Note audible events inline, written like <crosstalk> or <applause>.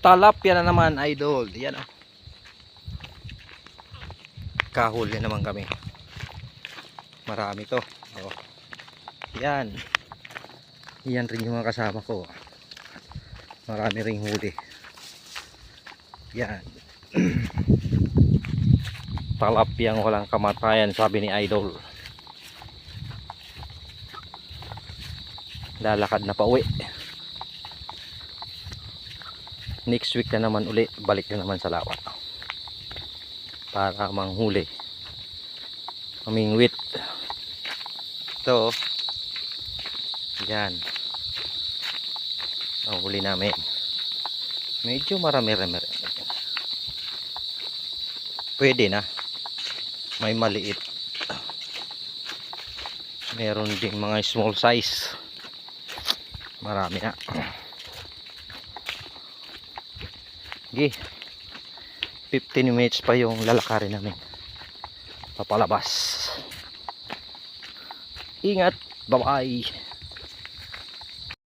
Talapia na naman idol. Yan oh. Kahuli naman kami. Marami to. Oh. Yan. Yan rin yung mga kasama ko. Marami ring huli. Yan. <clears throat> Talapyang walang kamatayan sabi ni idol. Lalakad na pa uwi. Next week na naman uli, balik na naman sa lawa. Para manghuli. Mamingwit. Ito. oh. Yan. Ang huli namin. Medyo marami-rami. Pwede na. May maliit. Meron ding mga small size. Marami na. Gi. 15 minutes pa yung lalakarin namin. Papalabas. Ingat. Bye-bye.